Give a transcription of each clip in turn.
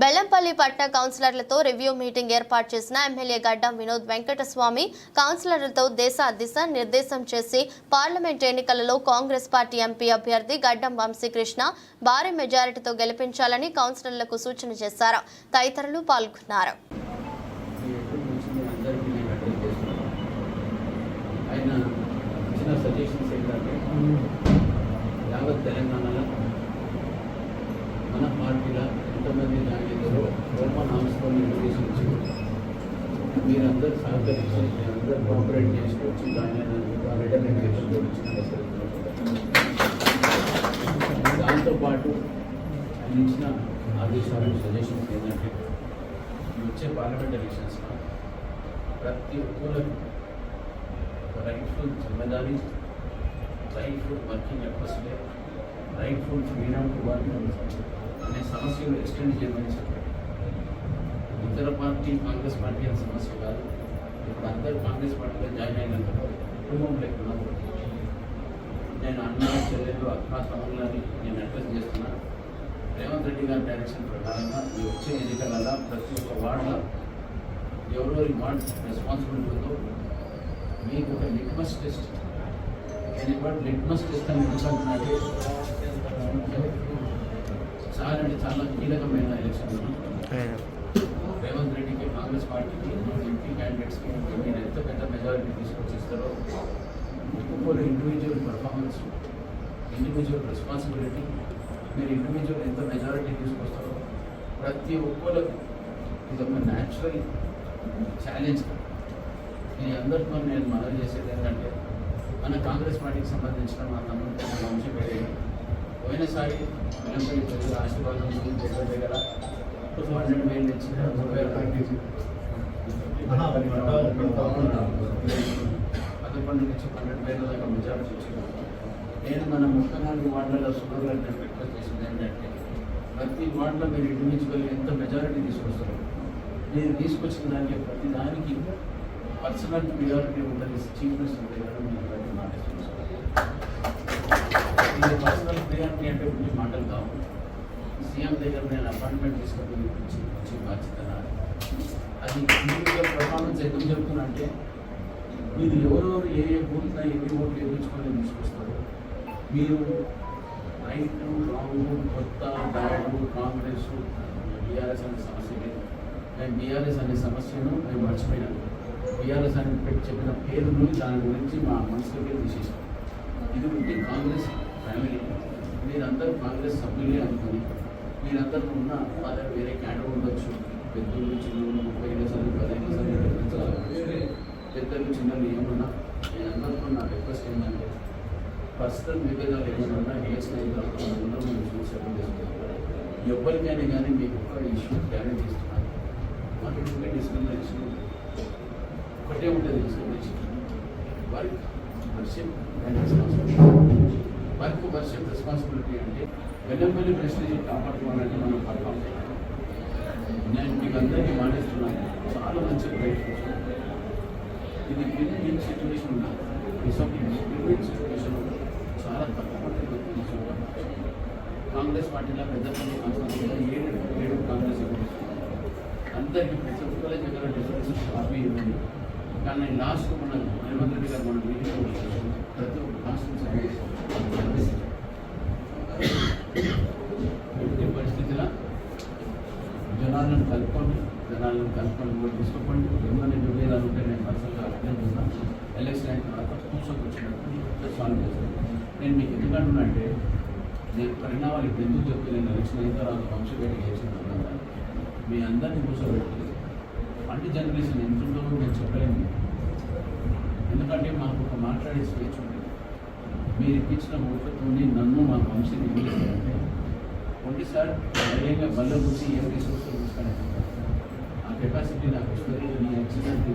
బెల్లంపల్లి పట్న కౌన్సిలర్లతో review meeting ఏర్పాటు చేసిన ఎమ్మెల్యే గడ్డం వినోద్ వెంకటస్వామి కౌన్సిలర్లతో దేశ దిశ నిర్దేశం చేసి పార్లమెంట్ ఎన్నికలలో కాంగ్రెస్ పార్టీ ఎంపీ అభ్యర్థి గడ్డం వంశీకృష్ణ భారీ మెజారిటీతో గెలిపించాలని కౌన్సిలర్లకు సూచన చేశారు. తదితరులు పాల్గొన్నారు. ఈ ఎంతమంది జాయిన్ అయ్యారో ఓపెన్ ఆమ్స్కొని ఇన్విటేషన్ ఇచ్చి మీరందరూ సహకరించి మీరందరూ కోఆపరేట్ చేసుకోవచ్చు జాయిన్ అయినందుకు ఆ రిటర్న్ కూడా ఇచ్చిన దాంతోపాటు ఆయన ఇచ్చిన ఆదేశాలు సజెషన్స్ ఏంటంటే ఈ వచ్చే పార్లమెంట్ ఎలక్షన్స్లో ప్రతి ఒక్కరు rightful జిమ్మేదారీ rightful working atmosphere rightful freedom to work అనే సమస్యలు ఎక్స్టెండ్ చేయమని చెప్పారు. ఇతర పార్టీ కాంగ్రెస్ పార్టీ అనే సమస్య కాదు. ఇప్పుడు అందరూ కాంగ్రెస్ పార్టీలో జాయిన్ అయినందుకు కుటుంబం లేకుండా నేను అన్న చెల్లెలు అక్క తమ్ముళ్ళని నేను అడ్రస్ చేస్తున్నాను రేవంత్ రెడ్డి గారి డైరెక్షన్ ప్రకారంగా ఈ వచ్చే ఎన్నికలలో ప్రతి ఒక్క వార్డులో ఎవరెవరి వార్డ్ రెస్పాన్సిబిలిటీ ఉందో మీకు ఒక లిట్మస్ టెస్ట్. నేను ఇప్పుడు లిట్మస్ టెస్ట్ అని ఎందుకంటున్నట్టే చాలా అంటే చాలా కీలకమైన ఎలక్షన్ రేవంత్ రెడ్డికి కాంగ్రెస్ పార్టీకి ఎంపీ క్యాండిడేట్స్కి మీరు ఎంత పెద్ద మెజారిటీ తీసుకొచ్చి ఇస్తారో ఒక్కొక్కరు ఇండివిజువల్ పర్ఫార్మెన్స్ ఇండివిజువల్ రెస్పాన్సిబిలిటీ మీరు ఇండివిజువల్ ఎంత మెజారిటీ తీసుకొస్తారో ప్రతి ఒక్కరికి ఇది ఒక న్యాచురల్ ఛాలెంజ్ మీ అందరితో నేను మనవి చేసేది ఏంటంటే మన కాంగ్రెస్ పార్టీకి సంబంధించిన మా తమ్ముడు వంశీ పెరిగి పోయినసారి వెలంపల్లి ప్రజల ఆశీర్వాదం దగ్గర దగ్గర టూ హండ్రెడ్ వేలు నుంచి ముప్పై పదకొండు నుంచి పన్నెండు వేల దాకా మెజారిటీ వచ్చింది నేను మన ముప్పై నాలుగు వార్డులలో సుగర్ గారిని రిక్వెస్ట్ చేసింది ఏంటంటే ప్రతి వార్డులో మీరు ఇండివిజువల్ ఎంత మెజారిటీ తీసుకొస్తారు మీరు తీసుకొచ్చిన దానికి ప్రతి దానికి పర్సనల్ ప్రియారిటీ ఉంటుంది చీఫ్ మినిస్టర్ దగ్గర మీరు ప్రతి అంటే కొన్ని మాటలు కావు. సీఎం దగ్గర నేను అపాయింట్మెంట్ తీసుకొని వచ్చి వచ్చి బాధ్యత అది ఇండివిజువల్ పర్ఫార్మెన్స్ ఎందుకు చెప్తున్నా అంటే మీరు ఎవరెవరు ఏ ఏ బూత్లో ఎన్ని ఓట్లు ఎదుర్చుకొని తీసుకొస్తారు? మీరు రైట్ రాంగ్ కొత్త బ్యాడ్ కాంగ్రెస్ బీఆర్ఎస్ అనే సమస్య లేదు. మేము బీఆర్ఎస్ అనే సమస్యను మేము మర్చిపోయినాం. బీఆర్ఎస్ అని పెట్టి చెప్పిన పేరును దాని గురించి మా మనసులోకి తీసేసాం ఇది ఉంటే కాంగ్రెస్ ఫ్యామిలీ. మీరందరూ కాంగ్రెస్ సభ్యులే అనుకుని మీరందరూ ఉన్న వాళ్ళ వేరే క్యాండర్ ఉండొచ్చు. పెద్దలు చిన్నలు ముప్పై ఐదు సార్లు పదిహేను సార్లు పెద్దలు చిన్నలు ఏమన్నా నేను అందరితో నా రిక్వెస్ట్ ఏంటంటే పర్సనల్ విభేదాలు ఏమన్నా ఉన్నా ఏ స్నేహితులతో అందరూ మేము చూసి చేసుకుంటాం ఎవరికైనా కానీ మీకు ఒక్క ఇష్యూ గ్యారెంటీ ఇస్తున్నాను మాకు ఉండే డిస్క్రిమినేషన్ ఒకటే ఉంటుంది డిస్క్రిమినేషన్ వారికి వర్షిప్ వర్క్ వర్షిప్ రెస్పాన్సిబిలిటీ అంటే వెల్లంపల్లి ప్రెస్టేజ్ కాపాడుకోవాలంటే మనం పడతాం. నేను మీకు అందరికీ మానేస్తున్నాను. చాలా మంచి బయట ఇది విన్ విన్ సిచ్యువేషన్ ఉంది సిచ్యువేషన్ చాలా తక్కువ కాంగ్రెస్ పార్టీలో పెద్ద పెద్ద ఏడు ఏడు కాంగ్రెస్ అందరికీ ప్రతి ఒక్కరు కానీ లాస్ట్ మన రేవంత్ రెడ్డి గారు మన మీటింగ్లో ప్రతి ఒక్క కాన్స్టిట్యూన్సీ ఎట్టి పరిస్థితిలో జనాలను కలుపుకోండి జనాలను కలుపుకొని కూడా తీసుకోండి ఏమైనా విభేదాలు ఉంటే నేను పర్సనల్గా అర్థం చేస్తాను. ఎలక్షన్ అయిన తర్వాత కూర్చొని వచ్చినప్పుడు సాల్వ్ చేస్తాను. నేను మీకు ఎందుకంటున్నా అంటే నేను పరిణామాలు ఇప్పుడు ఎందుకు చెప్తే నేను ఎలక్షన్ అయిన తర్వాత వంశపేట చేసిన తర్వాత మీ అందరినీ కూర్చోబెట్టి అంటే జనరేషన్ ఎంత ఉంటుందో చెప్పలేము. ఎందుకంటే మాకు ఒక మాట్లాడే స్వేచ్ఛ ఉంది. మీరు ఇప్పించిన ఓట్లతో నన్ను మా వంశీని ఏం చేశారంటే ఒకటి సార్ ధైర్యంగా బల్ల కూర్చి ఏం రిసోర్స్ తీసుకొని ఆ కెపాసిటీ నాకు ఇస్తుంది మీ ఎక్సలెంట్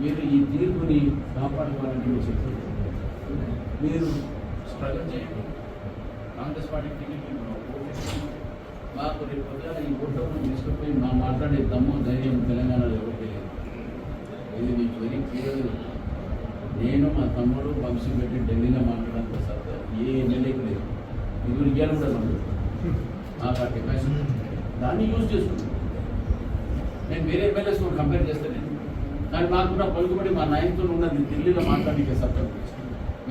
మీరు ఈ తీర్పుని కాపాడుకోవాలని మీరు చెప్పారు మీరు స్ట్రగుల్ చేయండి. కాంగ్రెస్ పార్టీ టికెట్ మాకు రేపు పొద్దున ఈ ఓట్లను తీసుకుపోయి మా మాట్లాడే దమ్ము ధైర్యం తెలంగాణలో ఎవరికి లేదు. వెరీ క్లియర్ నేను మా తమ్ముడు వంశీ పెట్టి ఢిల్లీలో మాట్లాడంత సత్తా ఏ ఎమ్మెల్యేకి లేదు. ఇది ఇవ్వాలి కూడా లేదు. మాకు ఆ కెపాసిటీ దాన్ని యూజ్ చేసుకుంటాం నేను వేరే ఎమ్మెల్యేస్తో కంపేర్ చేస్తే నేను. కానీ మాకు కూడా పలుకుబడి మా నాయకులు ఉన్నది ఢిల్లీలో మాట్లాడే సత్యం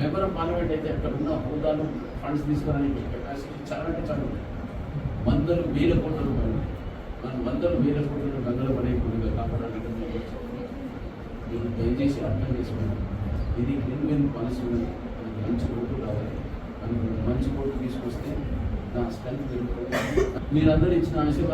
మెంబర్ ఆఫ్ పార్లమెంట్ అయితే అక్కడ ఉన్న హోదాలు ఫండ్స్ తీసుకోవడానికి కెపాసిటీ చాలా అంటే చాలా ఉంది. వందలు వేల కోట్ల రూపాయలు మనం వందలు వేల కోట్ల గంగలు పడేయకుండా కాపాడాలంటే మీరు దయచేసి అర్థం చేసుకోండి. ఇది క్లీన్ విన్ పాలసీ ఉన్నది మనకి మంచి ఓటు రావాలి మనకి మంచి ఓటు తీసుకొస్తే నా స్ట్రెంత్ పెరుగుతుంది. మీరందరూ ఇచ్చిన ఆశీర్వాదం